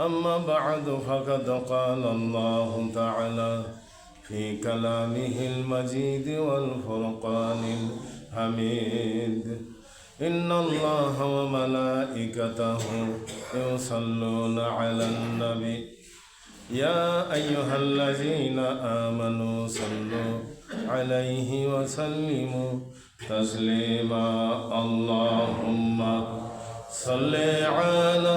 أما بعد فقد قال الله تعالى في كلامه المجيد والفرقان الحميد. إن الله وملائكته يصلون على النبي. يا أيها الذين آمنوا صلوا عليه وسلموا تسليما. اللهم صل على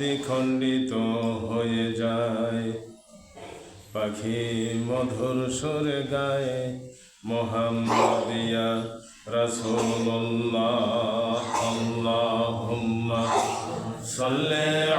সাদতি খণ্ডিত হয়ে যায় পাখি মধুর সুরে গায়ে মোহাম্মদিয়া রসুল্লাহ আল্লাহুম্মা সাল্লি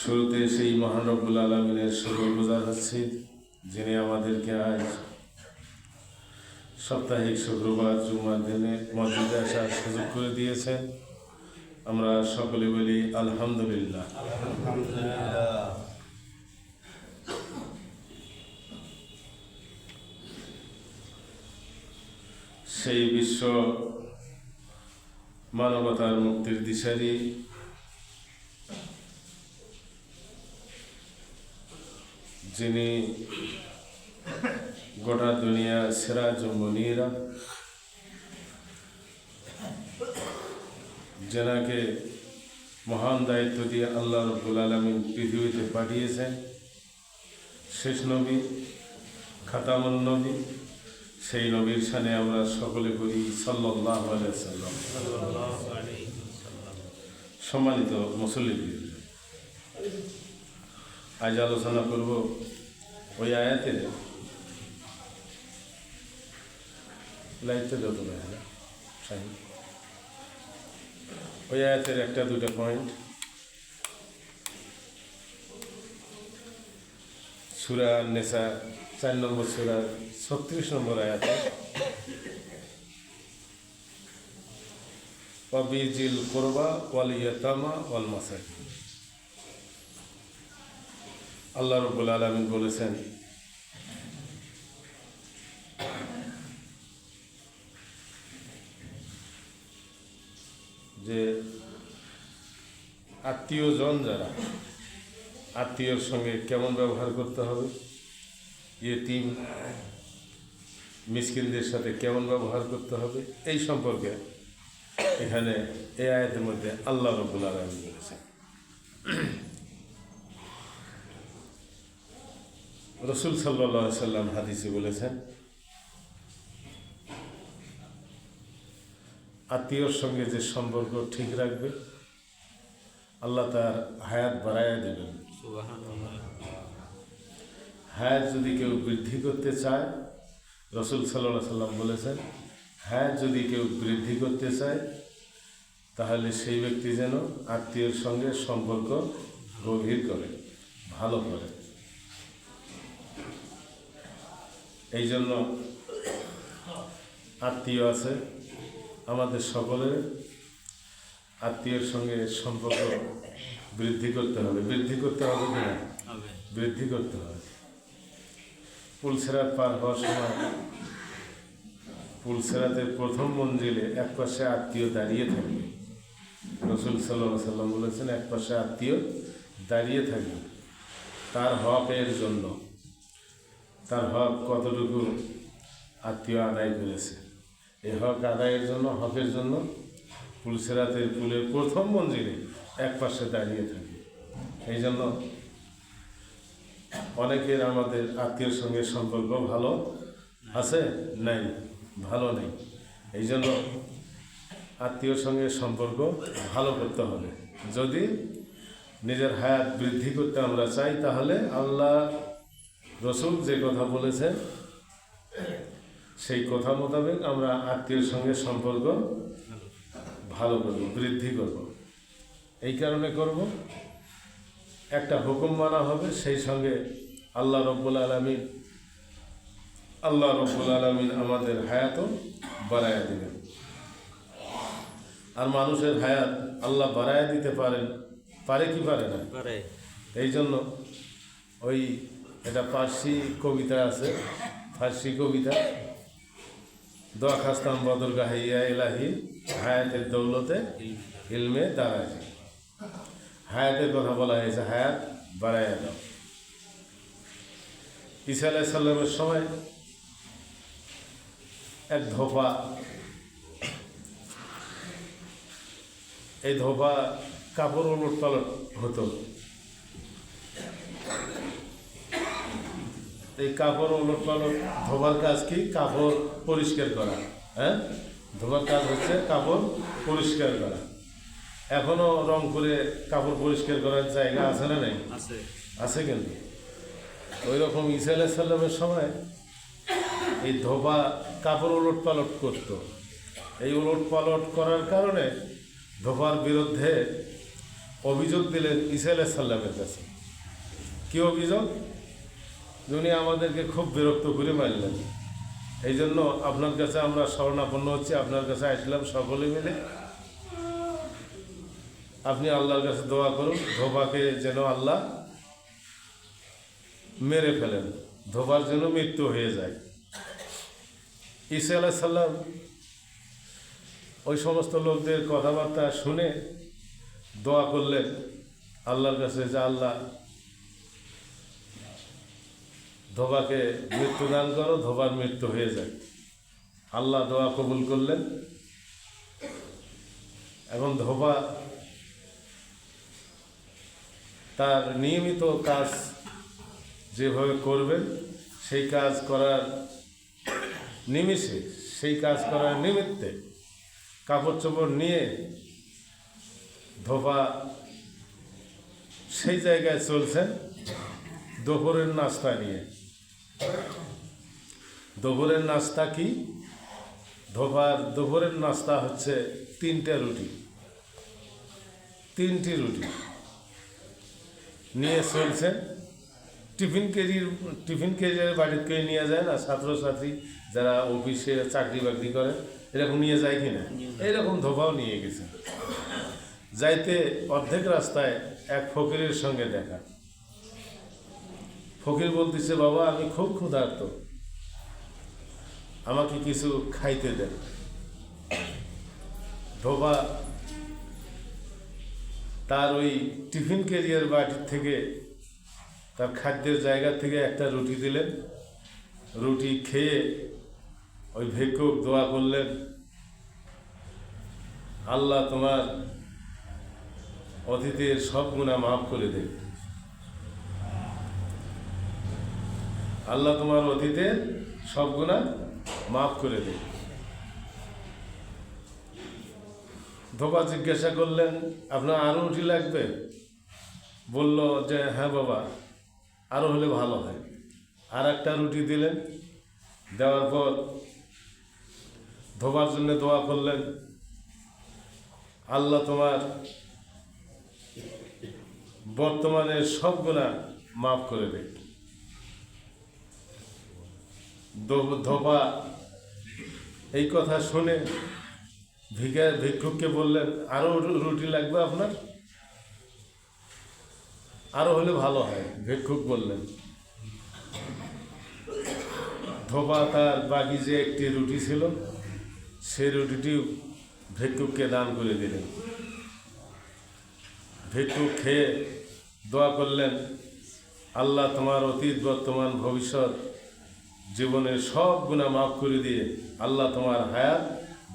শুরুতে সেই মহান রব্বুল আলমিনের শুক্র গুজার হচ্ছি, যিনি আমাদেরকে আজ সাপ্তাহিক শুক্রবার জুমার দিনে মসজিদে আসার সুযোগ করে দিয়েছেন। আমরা সকলে বলি আলহামদুলিল্লাহ। সেই বিশ্ব মানবতার মুক্তির দিশারি যিনি গোটা দুনিয়া সিরাজ ও মনিরা যেনাকে মহান দায়িত্ব দিয়ে আল্লাহ রব্বুল আলমিন পৃথিবীতে পাঠিয়েছেন, শেষ নবী, খাতামুন নবী, সেই নবীর সানে আমরা সকলে করি সাল্লাহ সাল্লাম। সম্মানিত মুসল্লি আজ আলোচনা করব ওই আয়াতের। যত না ওই আয়াতের একটা দুটা পয়েন্ট সুরা নেশা চার নম্বর সুরা, ছত্রিশ নম্বর আয়াতে। অবিজিল করবা ওয়াল ইয়াতামা ওয়াল মাসাকিন। আল্লাহ রব্বুল আলমিন বলেছেন, যে আত্মীয়জন যারা, আত্মীয়র সঙ্গে কেমন ব্যবহার করতে হবে, ইয়েতিম, মিসকিনদের সাথে কেমন ব্যবহার করতে হবে, এই সম্পর্কে এখানে এই আয়াতের মধ্যে আল্লাহ রব্বুল আলম বলেছেন। রসুল সাল্লা সাল্লাম হাদিসে বলেছেন আত্মীয়র সঙ্গে যে সম্পর্ক ঠিক রাখবে আল্লাহ তার হায়াত বাড়াইয়া দেবেন। হায়াত যদি কেউ বৃদ্ধি করতে চায় রসুল সাল্লাহ সাল্লাম বলেছেন হায়াত যদি কেউ বৃদ্ধি করতে চায় তাহলে সেই ব্যক্তি যেন আত্মীয়র সঙ্গে সম্পর্ক গভীর করে ভালো করে। এই জন্য আত্মীয় আছে আমাদের সকলের আত্মীয়ের সঙ্গে সম্পর্ক বৃদ্ধি করতে হবে। বৃদ্ধি করতে হবে কি না? বৃদ্ধি করতে হবে। পুলসেরাত পার হওয়ার সময় পুলসেরাতের প্রথম মঞ্জিলে এক পাশে আত্মীয় দাঁড়িয়ে থাকবে। রসুল সাল্লাহ সাল্লাম বলেছেন এক পাশে আত্মীয় দাঁড়িয়ে থাকবে। তার হকের জন্য। তার হক কতটুকু আত্মীয় আদায় করেছে? এই হক আদায়ের জন্য, হকের জন্য পুলসেরাতের পুলের প্রথম মঞ্জিলে এক পাশে দাঁড়িয়ে থাকে। এই জন্য অনেকের আমাদের আত্মীয়র সঙ্গে সম্পর্ক ভালো আছে? নাই, ভালো নেই। এই জন্য আত্মীয়র সঙ্গে সম্পর্ক ভালো করতে হবে। যদি নিজের হায়াত বৃদ্ধি করতে আমরা চাই, তাহলে আল্লাহ রসুল যে কথা বলেছেন সেই কথা মোতাবেক আমরা আত্মীয়র সঙ্গে সম্পর্ক ভালো করব বৃদ্ধি করব। এই কারণে করব। একটা হুকুম মানা হবে সেই সঙ্গে আল্লাহ রব্বুল আলমিন আল্লাহ রব্বুল আলমিন আমাদের হায়াতও বাড়াইয়া দেবেন। আর মানুষের হায়াত আল্লাহ বাড়াইয়া দিতে পারেন পারে কি পারে না? এই জন্য ওই এটা পার্সি কবিতা আছে। ফার্সি কবিতা। দোয়া বদর গাহাইয়া এলাহি হায়াতের দৌলতে ইলমে দাঁড়ায় হায়াতের কথা বলা হয়েছে, হায়াত বাড়াইয়া দাও। ঈসা আলাহ সাল্লামের সময় এক ধোপা, এই ধোপা কাপড় উলট পালট হতো। এই কাপড় উলট পালট ধোবার কাজ কি? কাপড় পরিষ্কার করা হ্যাঁ? ধোবার কাজ হচ্ছে কাপড় পরিষ্কার করা। এখনও রং করে কাপড় পরিষ্কার করার জায়গা আছে না নেই? আছে। কিন্তু। ওই রকম ঈসা সাল্লামের সময় এই ধোবা কাপড় উলট পালট করতো। এই উলট পালট করার কারণে ধোবার বিরুদ্ধে অভিযোগ দিলেন ঈসা সাল্লামের কাছে। কী অভিযোগ? উনি আমাদেরকে খুব বিরক্ত করে মারলেন। এই জন্য আপনার কাছে আমরা শরণাপন্ন হচ্ছি, আপনার কাছে আসলাম সকলে মিলে। আপনি আল্লাহর কাছে দোয়া করুন, ধোবাকে যেন আল্লাহ মেরে ফেলেন, ধোবার যেন মৃত্যু হয়ে যায়। ঈসা আলাহ সাল্লাম ওই সমস্ত লোকদের কথাবার্তা শুনে দোয়া করলেন, আল্লাহর কাছে যে আল্লাহ ধোবাকে মৃত্যু দান করো, ধোবার মৃত্যু হয়ে যায়। আল্লাহ দোয়া কবুল করলেন। এবং ধোবা তার নিয়মিত কাজ যেভাবে করবেন সেই কাজ করার নিমিষে, সেই কাজ করার নিমিত্তে কাপড় চোপড় নিয়ে ধোপা সেই জায়গায় চলছেন। দুপুরের নাস্তা নিয়ে। দুপুরের নাস্তা কি? ধোপার দুপুরের নাস্তা হচ্ছে তিনটে রুটি। তিনটি রুটি। নিয়ে চলছেন। টিফিন কেরির টিফিন কেরিয়ার বাড়িতে করে নিয়ে যায় না? ছাত্রছাত্রী যারা অফিসে চাকরি বাকরি করে, এরকম নিয়ে যায় কিনা এইরকম ধোপাও নিয়ে গেছে। যাইতে অর্ধেক রাস্তায় এক ফকিরের সঙ্গে দেখা। ফকির বলতেছে, বাবা, আমি খুব ক্ষুধার্ত। আমাকে কিছু খাইতে দেন। ধোবা তার ওই টিফিন কেরিয়ার বাটির থেকে, তার খাদ্যের জায়গা থেকে একটা রুটি দিলেন। রুটি খেয়ে ওই ভিক্ষুক দোয়া করলেন, আল্লাহ তোমার অতীতের সব গুণা মাফ করে দেবে আল্লাহ তোমার অতীতের সব গুণা মাফ করে দেবে ধোপা জিজ্ঞাসা করলেন, আপনার আরও রুটি লাগবে? বলল যে হ্যাঁ বাবা আরও হলে ভালো হয়। আর একটা রুটি দিলেন। দেওয়ার পর ধোবার জন্য দোয়া করলেন, আল্লাহ তোমার বর্তমানে সব গুণা মাফ করে দেয় ধোপা এই কথা শুনে ভিকা ভিক্ষুককে বললেন আরও রুটি লাগবে আপনার? আরও হলে ভালো হয়, ভিক্ষুক বললেন। ধোপা তার বাকি যে একটি রুটি ছিল। সেই রুটিটি ভিক্ষুককে দান করে দিলেন। ভিক্ষুক খেয়ে দোয়া করলেন, আল্লাহ তোমার অতীত বর্তমান ভবিষ্যৎ জীবনের সব গুণা মাফ করে দিয়ে আল্লাহ তোমার হায়াত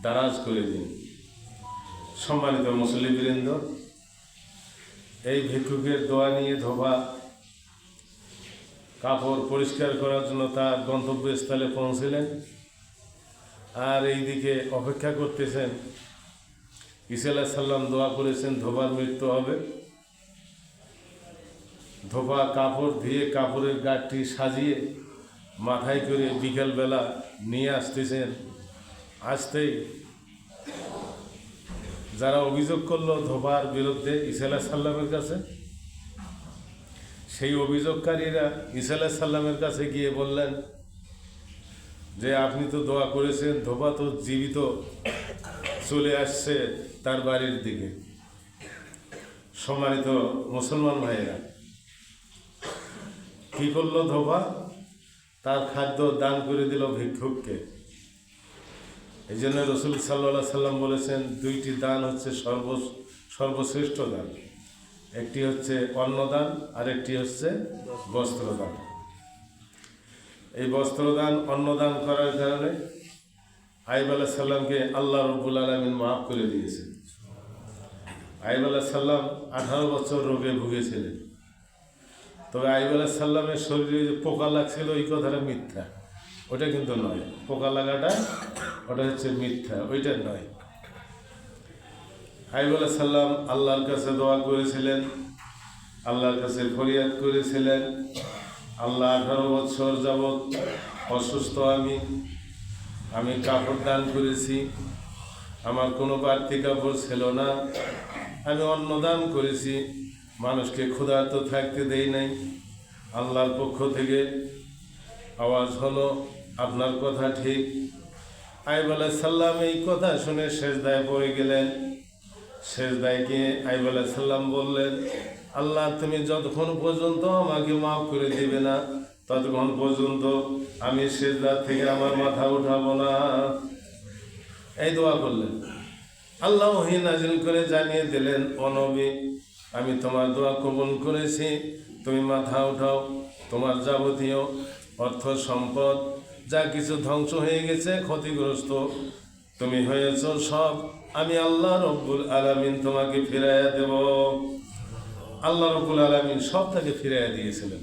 দারাজ করে দিন। সম্মানিত মুসলিমবৃন্দ এই ভিক্ষুকের দোয়া নিয়ে ধোবা, কাপড় পরিষ্কার করার জন্য তার গন্তব্যস্থলে পৌঁছিলেন আর এইদিকে অপেক্ষা করতেছেন। ইসা আলাহ সাল্লাম দোয়া করেছেন, ধোবার মৃত্যু হবে। ধোপা কাপড় ধুয়ে কাপড়ের গাঠটি সাজিয়ে মাথায় করে বিকেলবেলা নিয়ে আসতেছেন। আসতেই যারা অভিযোগ করল ধোপার বিরুদ্ধে ইসাল্লাহ সাল্লামের কাছে, সেই অভিযোগকারীরা ইসাল্লাহ সাল্লামের কাছে গিয়ে বললেন যে, আপনি তো দোয়া করেছেন ধোপা তো জীবিত চলে আসছে তার বাড়ির দিকে। সম্মানিত মুসলমান ভাইয়েরা, কি করল ধোপা তার খাদ্য দান করে দিল ভিক্ষুককে। এই জন্য রসুল সাল্লা সাল্লাম বলেছেন, দুইটি দান হচ্ছে সর্ব, সর্বশ্রেষ্ঠ দান। একটি হচ্ছে অন্নদান আর একটি হচ্ছে বস্ত্রদান। এই বস্ত্রদান, অন্নদান করার কারণে আইব আলাহ সাল্লামকে আল্লাহ রব্বুল আলমিন মাফ করে দিয়েছেন। আইব আলাহ সাল্লাম আঠারো বছর রোগে ভুগেছিলেন। তবে আইব সাল্লামের শরীরে যে পোকা লাগছিল, ওই কথাটা মিথ্যা। ওটা কিন্তু নয়। পোকা লাগাটা, ওটা হচ্ছে মিথ্যা। ওইটা নয়। আইব সাল্লাম আল্লাহর কাছে দোয়া করেছিলেন, আল্লাহর কাছে ফরিয়াদ করেছিলেন, আল্লাহ আঠারো বছর যাবৎ অসুস্থ আমি আমি কাপড় দান করেছি, আমার কোনো বাড়তি কাপড় ছিল না, আমি অন্নদান করেছি। মানুষকে ক্ষুধার্ত থাকতে দেই নাই। আল্লাহর পক্ষ থেকে আওয়াজ হলো, আপনার কথা ঠিক। আইব সাল্লাম এই কথা শুনে শেষদায় পড়ে গেলেন। শেষদায় গিয়ে আইব সাল্লাম বললেন, আল্লাহ, তুমি যতক্ষণ পর্যন্ত আমাকে মাফ করে দিবে না, ততক্ষণ পর্যন্ত আমি শেষদার থেকে আমার মাথা উঠাবো না। এই দোয়া করলেন। আল্লাহ নাজিল করে জানিয়ে দিলেন অনবী আমি তোমার দোয়া কবুল করেছি। তুমি মাথা উঠাও, তোমার যাবতীয় অর্থ সম্পদ, যা কিছু ধ্বংস হয়ে গেছে, ক্ষতিগ্রস্ত তুমি হয়েছ সব। আমি আল্লাহ রব্বুল আলামিন তোমাকে ফিরাইয়া দেব। আল্লাহ রব্বুল আলামিন সব তাকে ফিরাইয়া দিয়েছিলেন।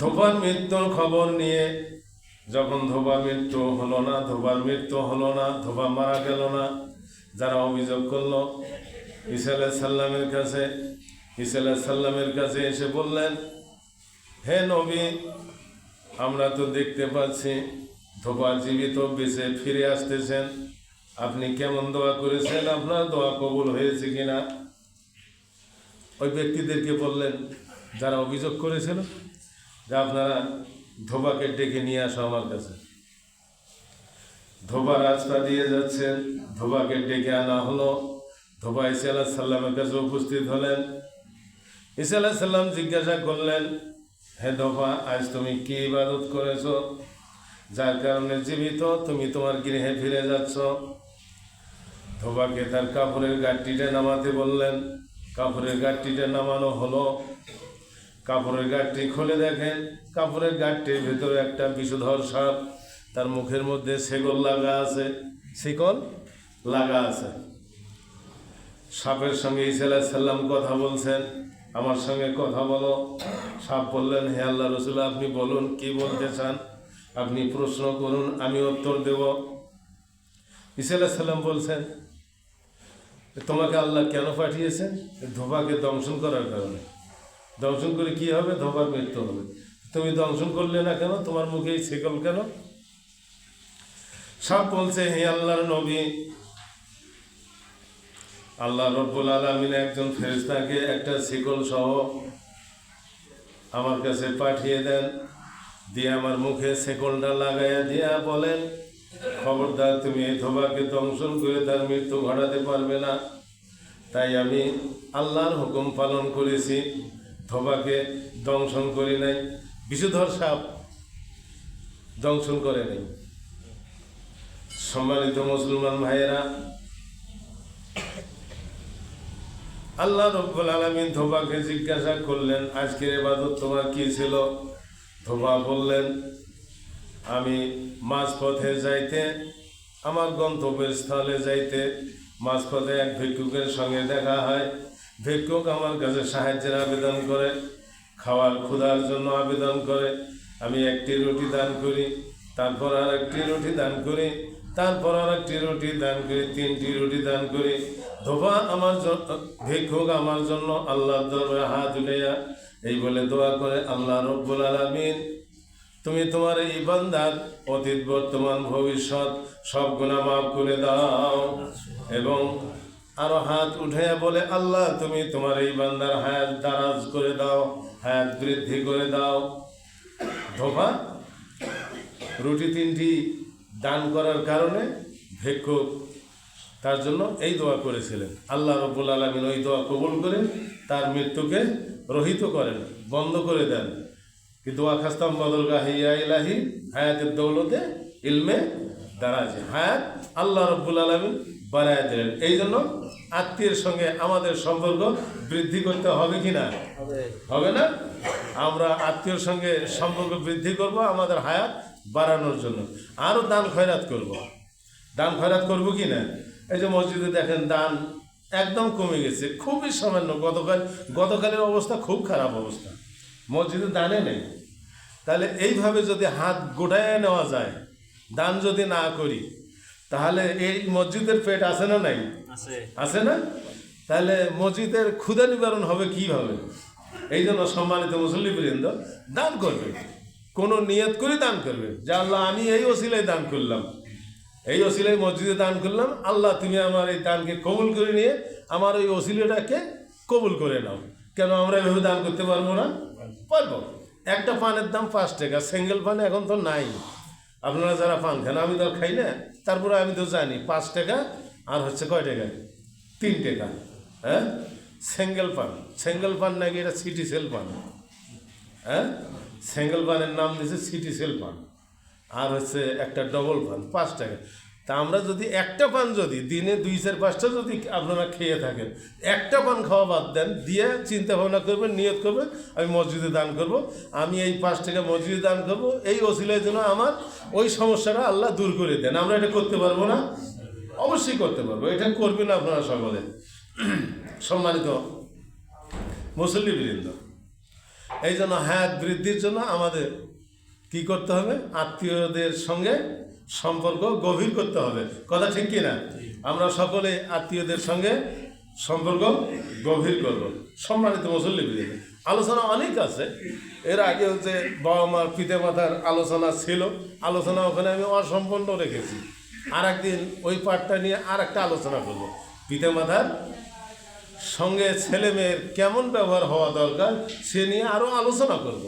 ধোপার মৃত্যুর খবর নিয়ে যখন ধোবা মৃত্যু হলো না, ধোবার মৃত্যু হলো না, ধোবা মারা গেল না, যারা অভিযোগ করল ঈসা সাল্লামের কাছে, ঈসা আলাহ সাল্লামের কাছে এসে বললেন, হে নবী, আমরা তো দেখতে পাচ্ছি ধোবা জীবিত বেঁচে ফিরে আসতেছেন। আপনি কেমন দোয়া করেছেন? আপনার দোয়া কবুল হয়েছে কিনা? ওই ব্যক্তিদেরকে বললেন, যারা অভিযোগ করেছিল যে আপনারা ধোবাকে ডেকে নিয়ে আসো আমার কাছে। ধোবা রাস্তা দিয়ে যাচ্ছেন ধোবাকে ডেকে আনা হলো। ধোবা ইসা আল্লাহ সাল্লামের কাছে উপস্থিত হলেন। ইসা আল্লাহ সাল্লাম জিজ্ঞাসা করলেন, হে ধোবা আজ তুমি কি ইবাদত করেছ? যার কারণে জীবিত, তুমি তোমার গৃহে ফিরে যাচ্ছ? ধোবাকে তার কাপড়ের গাঠটিটা নামাতে বললেন। কাপড়ের গাঠটিটা নামানো হলো। কাপড়ের গাঠটি খুলে দেখেন কাপড়ের গাঠটির ভেতরে একটা বিষধর সাপ, তার মুখের মধ্যে সেগল লাগা আছে। শিকল লাগা আছে। সাপের সঙ্গে ইসাল্লাহ সাল্লাম কথা বলছেন। আমার সঙ্গে কথা বলো। সাপ বললেন, হে আল্লাহ রসুল, আপনি বলুন, কি বলতে চান? আপনি প্রশ্ন করুন, আমি উত্তর দেব। ইসাল্লাহ সাল্লাম বলছেন তোমাকে আল্লাহ কেন পাঠিয়েছেন? ধোপাকে দংশন করার কারণে। দংশন করে কি হবে? ধোবার মৃত্যু হবে। তুমি দংশন করলে না কেন? তোমার মুখে এই শেকল কেন? সাপ বলছে, হে আল্লাহর নবী আল্লাহ রব্বুল আলমিন একজন ফেরেস্তাকে একটা শিকল সহ আমার কাছে পাঠিয়ে দেন। দিয়ে আমার মুখে শেকলটা লাগাইয়া দিয়া বলেন, খবরদার, তুমি এই ধোবাকে দংশন করে তার মৃত্যু ঘটাতে পারবে না। তাই আমি আল্লাহর হুকুম পালন করেছি, ধোবাকে দংশন করি নাই বিষধর সাপ দংশন করে নাই। সম্মানিত মুসলমান ভাইয়েরা আল্লাহ রব্বুল আলমিন ধোবাকে জিজ্ঞাসা করলেন, আজকের এবাদত তোমার কি ছিল? ধোবা বললেন, আমি মাঝপথে যাইতে, আমার গন্তব্যস্থলে যাইতে মাঝপথে এক ভিক্ষুকের সঙ্গে দেখা হয়। ভিক্ষুক আমার কাছে সাহায্যের আবেদন করে, খাওয়ার ক্ষুধার জন্য আবেদন করে। আমি একটি রুটি দান করি, তারপর আর একটি রুটি দান করি, তারপর আর একটি রুটি দান করি, তিনটি রুটি দান করি। ধোবা আমার ভিক্ষুক আমার জন্য আল্লাহ দরবারে হাত উলাইয়া এই বলে দোয়া করে, আল্লাহ রব্বুল আলমিন, তুমি তোমার এই বান্দার অতীত, বর্তমান, ভবিষ্যৎ সব গুণা মাফ করে দাও। এবং আরও হাত উঠে বলে, আল্লাহ, তুমি তোমার এই বান্দার হায়াত দারাজ করে দাও, হায়াত বৃদ্ধি করে দাও। ধোপা রুটি তিনটি দান করার কারণে ভিক্ষুক তার জন্য এই দোয়া করেছিলেন। আল্লাহ রব্বুল আলমিন ওই দোয়া কবুল করে তার মৃত্যুকে রহিত করেন বন্ধ করে দেন। কি দোয়া খাস্তাম বদল গাহিয়া ইলাহি হায়াতের দৌলতে ইলমে দাঁড়াছে হায়াত আল্লাহ রব্বুল আলমিন বাড়ায় দিলেন। এই জন্য আত্মীয়ের সঙ্গে আমাদের সম্পর্ক বৃদ্ধি করতে হবে কি না? হবে। না? আমরা আত্মীয়র সঙ্গে সম্পর্ক বৃদ্ধি করব আমাদের হায়াত বাড়ানোর জন্য। আরও দান খয়রাত করব। দান খয়রাত করব কি না? এই যে মসজিদে দেখেন দান একদম কমে গেছে খুবই সামান্য। গতকাল গতকালের অবস্থা খুব খারাপ অবস্থা। মসজিদে দানে নেই। তাহলে এইভাবে যদি হাত গোটায় নেওয়া যায় দান যদি না করি তাহলে এই মসজিদের পেট আছে না নাই? আছে। আছে না? তাহলে মসজিদের ক্ষুদা নিবারণ হবে কীভাবে? এই জন্য সম্মানিত মুসল্লি বৃন্দ দান করবে কোনো নিয়ত করে দান করবে যে আল্লাহ আমি এই ওসিলায় দান করলাম। এই ওসিলায় মসজিদে দান করলাম। আল্লাহ, তুমি আমার এই দানকে কবুল করে নিয়ে আমার ওই ওসিলাটাকে কবুল করে নাও। কেন আমরা এভাবে দান করতে পারব না? পারব। একটা পানের দাম পাঁচ টাকা সিঙ্গেল পান এখন তো নাই। আপনারা যারা পান খান, আমি তো খাই না। তারপরে আমি তো জানি, পাঁচ টাকা আর হচ্ছে কয় টাকা? তিন টাকা। হ্যাঁ? সিঙ্গেল পান। সিঙ্গেল পান নাকি এটা সিটি সেল পান? হ্যাঁ? সিঙ্গেল পানের নাম দিয়েছে সিটি সেল পান। আর হচ্ছে একটা ডবল পান পাঁচ টাকা। তা আমরা যদি একটা পান যদি, দিনে দুই চার পাঁচটা যদি আপনারা খেয়ে থাকেন, একটা পান খাওয়া বাদ দেন, দিয়ে চিন্তা ভাবনা করবেন, নিয়ত করবেন, আমি মসজিদে দান করব, আমি এই পাঁচ টাকা মসজিদে দান করব, এই ওসিলার জন্য আমার ওই সমস্যাটা আল্লাহ দূর করে দেন। আমরা এটা করতে পারব না? অবশ্যই করতে পারব, এটা করবেন আপনারা সকলে। সম্মানিত মুসল্লিবৃন্দ, এই জন্য হায়াত বৃদ্ধির জন্য আমাদের কি করতে হবে? আত্মীয়দের সঙ্গে সম্পর্ক গভীর করতে হবে। কথা ঠিক কি না আমরা সকলে আত্মীয়দের সঙ্গে সম্পর্ক গভীর করব। সম্মানিত মুসল্লিবৃন্দ আলোচনা অনেক আছে। এর আগেও যে বাবা মার পিতা মাতার আলোচনা ছিল। আলোচনা ওখানে আমি অসম্পন্ন রেখেছি। আর একদিন ওই পাঠটা নিয়ে আর একটা আলোচনা করব। পিতা মাতার সঙ্গে ছেলে মেয়ের কেমন ব্যবহার হওয়া দরকার সে নিয়ে আরও আলোচনা করব।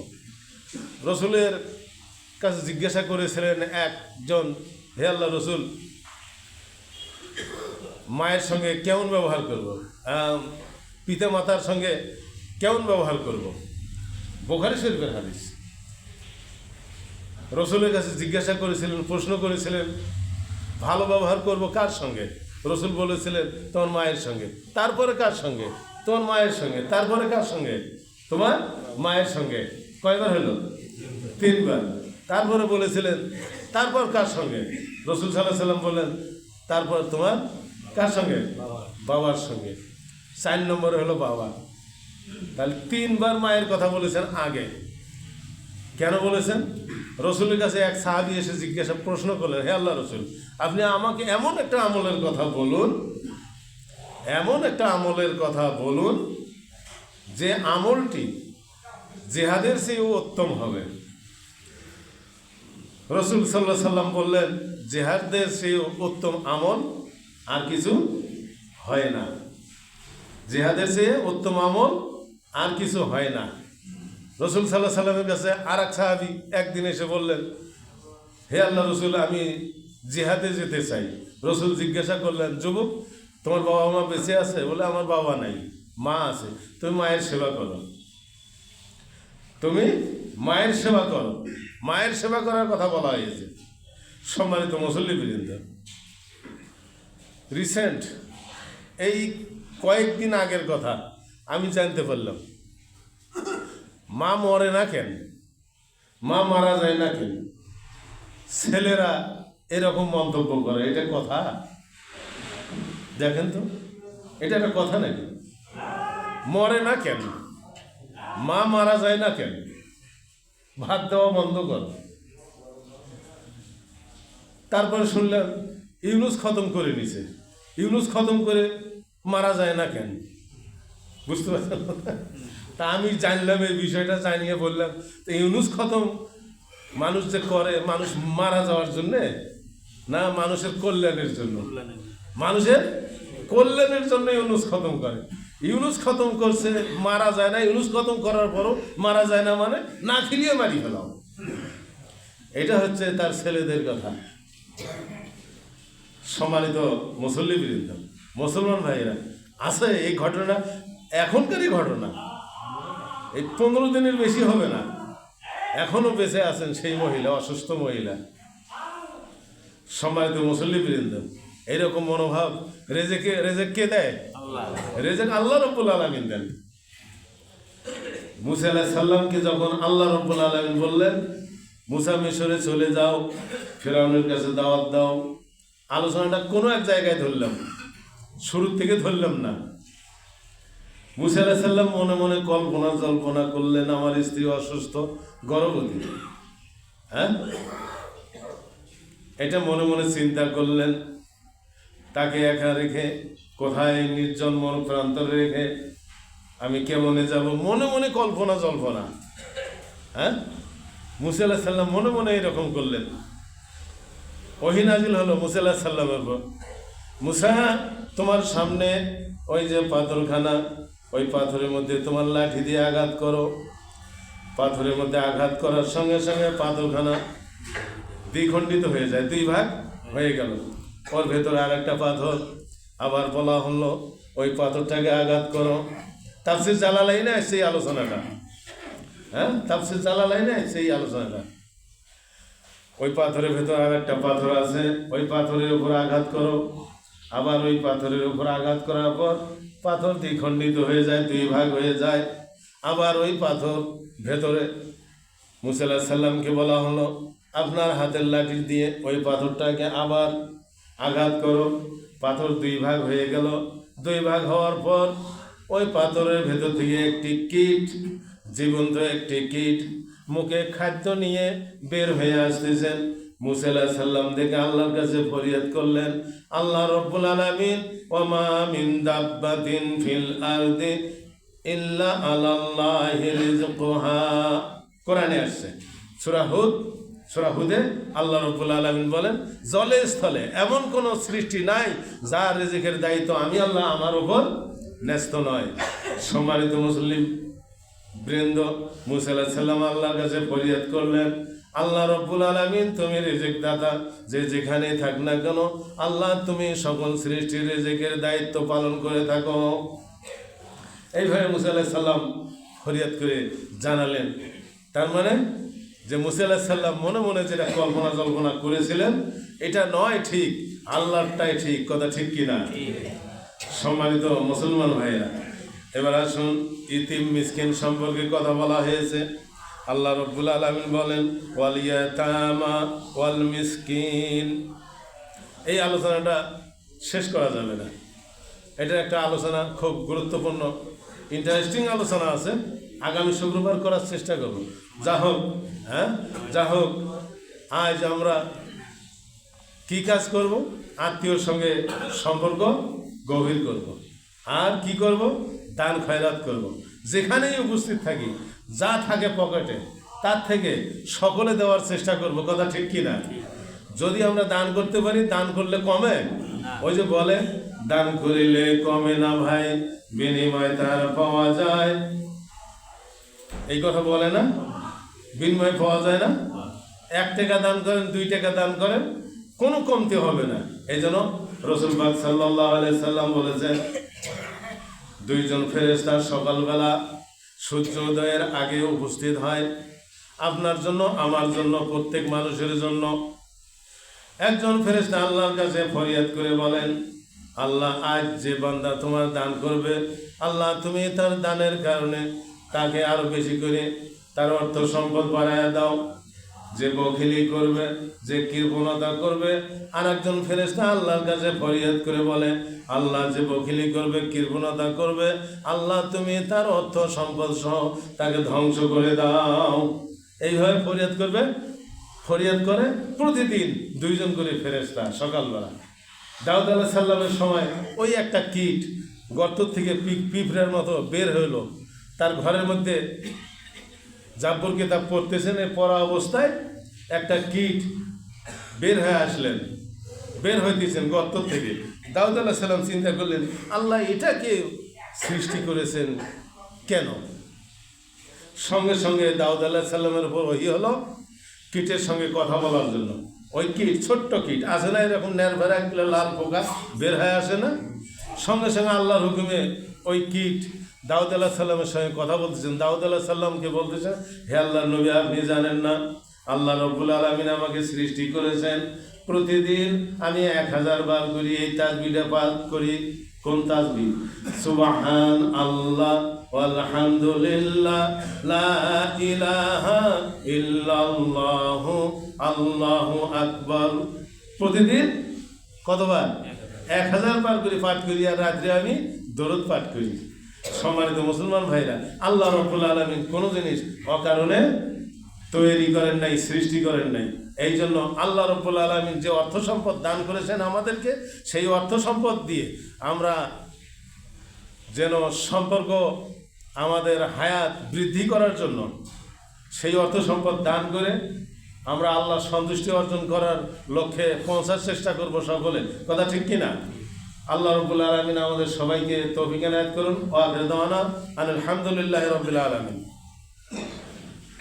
রসুলের কাছে জিজ্ঞাসা করেছিলেন একজন, হে আল্লাহ রসুল, মায়ের সঙ্গে কেমন ব্যবহার করব? পিতা মাতার সঙ্গে কেমন ব্যবহার করব? বোখারি শরীফের হাদিস। রসুলের কাছে জিজ্ঞাসা করেছিলেন, প্রশ্ন করেছিলেন, ভালো ব্যবহার করব কার সঙ্গে? রসুল বলেছিলেন, তোমার মায়ের সঙ্গে। তারপরে কার সঙ্গে? তোমার মায়ের সঙ্গে। তারপরে কার সঙ্গে? তোমার মায়ের সঙ্গে। কয়বার হলো? তিনবার। তারপরে বলেছিলেন, তারপর কার সঙ্গে? রসুল সাল্লাহ সাল্লাম বললেন, তারপর তোমার কার সঙ্গে? বাবার সঙ্গে। চার নম্বরে হলো বাবা। তাহলে তিনবার মায়ের কথা বলেছেন আগে। কেন বলেছেন? রসুলের কাছে এক সাহাবি এসে জিজ্ঞাসা, প্রশ্ন করলেন, হে আল্লাহ রসুল, আপনি আমাকে এমন একটা আমলের কথা বলুন, এমন একটা আমলের কথা বলুন যে আমলটি জেহাদের চেয়েও উত্তম হবে। রসুল সাল্লাহ সাল্লাম বললেন জেহাদের চেয়েও উত্তম আমল আর কিছু হয় না। জেহাদের চেয়ে উত্তম আমল আর কিছু হয় না। রসুল সাল্লাহ সাল্লামের কাছে আর এক সাহাবি একদিন এসে বললেন, হে আল্লাহ রসুল, আমি জিহাদে যেতে চাই। রসুল জিজ্ঞাসা করলেন, যুবক, তোমার বাবা মা বেঁচে আছে? বলে, আমার বাবা নাই, মা আছে, তুমি মায়ের সেবা করো। তুমি মায়ের সেবা করো? মায়ের সেবা করার কথা বলা হয়েছে। সম্মানিত মুসল্লি বৃন্দ রিসেন্ট এই কয়েকদিন আগের কথা আমি জানতে পারলাম। মা মরে না কেন? মা মারা যায় না কেন? ছেলেরা এরকম মন্তব্য করে, এটা কথা? দেখেন তো, এটা একটা কথা নাকি? মরে না কেন? মা মারা যায় না কেন? ভাত দেওয়া বন্ধ কর। তারপরে শুনলাম ইউনুস খতম করে নিছে। ইউনুস খতম করে মারা যায় না কেন? বুঝতে পারছেন তা আমি জানলাম এই বিষয়টা জানিয়ে বললাম তো ইউনুস খতম? মানুষ যে করে মানুষ মারা যাওয়ার জন্যে? না মানুষের কল্যাণের জন্য। মানুষের কল্যাণের জন্য ইউনুস খতম করে। ইউনুস খতম করছে, মারা যায় না। ইউনুস খতম করার পরও মারা যায় না মানে না খিলিয়ে মারি ফেলাও। এটা হচ্ছে তার ছেলেদের কথা। সম্মানিত মুসল্লি বৃন্দ, মুসলমান ভাইরা আছে এই ঘটনা, এখনকারই ঘটনা। এই পনেরো দিনের বেশি হবে না। এখনও বেঁচে আছেন সেই মহিলা, অসুস্থ মহিলা। সম্মানিত মুসল্লি বৃন্দ এইরকম মনোভাব রেজেকে রেজেক কে দেয়? রেজেক আল্লাহ রব্বুল আলমিন দেন। মুসা আলাহ সাল্লামকে যখন আল্লাহ রব্বুল আলমিন বললেন, মুসা, মিশরে চলে যাও, ফেরাউনের কাছে দাওয়াত দাও। আলোচনাটা কোনো এক জায়গায় ধরলাম শুরুর থেকে ধরলাম না। মুসা আলাহ সাল্লাম মনে মনে কল্পনা জল্পনা করলেন, আমার স্ত্রী অসুস্থ, গর্ভবতী। হ্যাঁ? এটা মনে মনে চিন্তা করলেন। তাকে একা রেখে কোথায় নির্জন মন প্রান্তরে রেখে আমি কেমনে যাব? মনে মনে কল্পনা, জল্পনা। হ্যাঁ? মুসা আল্লাহ সাল্লাম মনে মনে এরকম করলেন। ওহিনাজিল হলো মুসা আল্লাহ সাল্লামের পর মুসা, তোমার সামনে ওই যে পাথরখানা, ওই পাথরের মধ্যে তোমার লাঠি দিয়ে আঘাত করো। পাথরের মধ্যে আঘাত করার সঙ্গে সঙ্গে পাথরখানা দ্বিখণ্ডিত হয়ে যায়, দুই ভাগ হয়ে গেল। ওর ভেতরে আর একটা পাথর। আবার বলা হলো, ওই পাথরটাকে আঘাত করো। তাফসির জালালাই না সেই আলোচনাটা। হ্যাঁ তাফসির জালালাই না সেই আলোচনাটা। ওই পাথরের ভেতর আর একটা পাথর আছে, ওই পাথরের উপর আঘাত করো। আবার ওই পাথরের উপর আঘাত করার পর পাথর দ্বিখণ্ডিত হয়ে যায়, দুই ভাগ হয়ে যায়। আবার ওই পাথর ভেতরে মুসাল্লাহ সাল্লামকে বলা হলো, আপনার হাতের লাঠি দিয়ে ওই পাথরটাকে আবার আঘাত করো। পাথর দুই ভাগ হয়ে গেল। দুই ভাগ হওয়ার পর ওই পাথরের ভেতর থেকে একটি কীট, জীবন্ত একটি কীট, মুখে খাদ্য নিয়ে বের হয়ে আসতেছেন মুসাল্লাহ সাল্লাম দেখে আল্লাহর কাছে ফরিয়াদ করলেন, আল্লাহ রব্বুল আলামিন, ওমা মিন দাব্বাতিন ফিল আরদি ইল্লা রিজকুহা কোরআনে আসছে, সূরা হুদ সূরা হুদে আল্লাহ রাব্বুল আলামিন বলেন, জলে স্থলে এমন কোন সৃষ্টি নাই যার রিজিকের দায়িত্ব আমি আল্লাহ আমার উপর ন্যস্ত নয়। সম্মানিত মুসলিম বৃন্দ মুসাল্লাহ সাল্লাম আল্লাহর কাছে ফরিয়াদ করলেন, আল্লাহ রব্বুল আলমিন তুমি রেজেক দাতা যে যেখানেই থাক না কেন, আল্লাহ তুমি সকল সৃষ্টির রেজেকের দায়িত্ব পালন করে থাকো। এইভাবে মুসা আলাহ সাল্লাম ফরিয়াদ করে জানালেন। তার মানে যে মুসা আলাহ সাল্লাম মনে মনে যেটা কল্পনা জল্পনা করেছিলেন, এটা নয় ঠিক আল্লাহরটাই ঠিক, কথা ঠিক কিনা? সম্মানিত মুসলমান ভাইয়েরা, এবার আসুন ইতিম মিসকিন সম্পর্কে কথা বলা হয়েছে। আল্লাহ রব্বুল আলমিন বলেন ওয়ালিয়াতামা ওয়াল মিসকিন। এই আলোচনাটা শেষ করা যাবে না। এটা একটা আলোচনা, খুব গুরুত্বপূর্ণ, ইন্টারেস্টিং আলোচনা আছে। আগামী শুক্রবার করার চেষ্টা করব। যা হোক হ্যাঁ? যা হোক আজ আমরা কি কাজ করব? আত্মীয়র সঙ্গে সম্পর্ক গভীর করব। আর কি করব? দান খয়রাত করব। যেখানেই উপস্থিত থাকি, যা থাকে পকেটে, তার থেকে সকলে দেওয়ার চেষ্টা করব, কথা ঠিক কি না? যদি আমরা দান করতে পারি, দান করলে কমে? ওই যে বলে, দান করিলে কমে না ভাই, বিনিময় তার পাওয়া যায়। এই কথা বলে না? বিনিময় পাওয়া যায় না। এক টাকা দান করেন, দুই টাকা দান করেন, কোনো কমতি হবে না। এই জন্য রসুলবাগ সাল্লাহ সাল্লাম বলেছেন, দুইজন ফেরেস্তা সকালবেলা সূর্যোদয়ের আগে উপস্থিত হয়। আপনার জন্য, আমার জন্য, প্রত্যেক মানুষের জন্য। একজন ফেরেস্তা আল্লাহর কাছে ফরিয়াদ করে বলেন, আল্লাহ, আজ যে বান্দা তোমার দান করবে, আল্লাহ, তুমি তার দানের কারণে তাকে আরও বেশি করে তার অর্থ সম্পদ বাড়াইয়া দাও। যে বখিলি করবে, যে কৃপণতা করবে আর একজন ফেরেস্তা আল্লাহর কাছে ফরিয়াদ করে বলে, আল্লাহ যে বখিলি করবে, কৃপণতা করবে, আল্লাহ তুমি তার অর্থ সম্পদ সহ তাকে ধ্বংস করে দাও। এইভাবে ফরিয়াদ করবে। ফরিয়াদ করে প্রতিদিন দুইজন করে ফেরেস্তা সকালবেলা। দাউদ আল্লাহ সাল্লামের সময় ওই একটা কীট গর্ত থেকে পিঁপড়ার মতো বের হইল। তার ঘরের মধ্যে জাব্বর কিতাব পড়তেছেন, এই পড়া অবস্থায় একটা কীট বের হয়ে আসলেন। বের হইতেছেন গর্ত থেকে। দাউদ আল্লাহ সাল্লাম চিন্তা করলেন, আল্লাহ এটাকে সৃষ্টি করেছেন কেন? সঙ্গে সঙ্গে দাউদ আল্লাহ সাল্লামের উপর ওই হলো কীটের সঙ্গে কথা বলার জন্য। ওই কীট, ছোট্ট কীট আসে না এরকম নেরভেরা লাল পোকা, বের হয়ে আসে না? সঙ্গে সঙ্গে আল্লাহর হুকুমে ওই কীট দাউদ আল্লাহ সাল্লামের সঙ্গে কথা বলতেছেন। দাউদ আল্লাহ সাল্লামকে বলতেছেন, হে আল্লাহ নবী, আপনি জানেন না? আল্লাহ রব্বুল আলমিন আমাকে সৃষ্টি করেছেন। প্রতিদিন আমি এক হাজার বার করি, এই তাজবিটা পাঠ করি। কোন তাজবি সুবাহান আল্লাহ আলহামদুলিল্লাহ লা ইলাহা ইল্লাল্লাহ, আল্লাহু আকবার। প্রতিদিন কতবার? এক হাজার বার করে পাঠ করি আর রাত্রে আমি দরদ পাঠ করি। সম্মানিত মুসলমান ভাইরা, আল্লাহ রব্বুল আলমিন কোনো জিনিস অকারণে তৈরি করেন নাই, সৃষ্টি করেন নাই। এই জন্য আল্লাহ রব্বুল আলমিন যে অর্থ সম্পদ দান করেছেন আমাদেরকে, সেই অর্থ সম্পদ দিয়ে আমরা যেন সম্পর্ক আমাদের হায়াত বৃদ্ধি করার জন্য সেই অর্থ সম্পদ দান করে আমরা আল্লাহ সন্তুষ্টি অর্জন করার লক্ষ্যে পৌঁছার চেষ্টা করব সকলে। কথা ঠিক কিনা? আল্লাহ রবুল আলমিন আমাদের সবাইকে তৌফিক করুন ও আলহামদুলিল্লাহ রবিল আলমিন।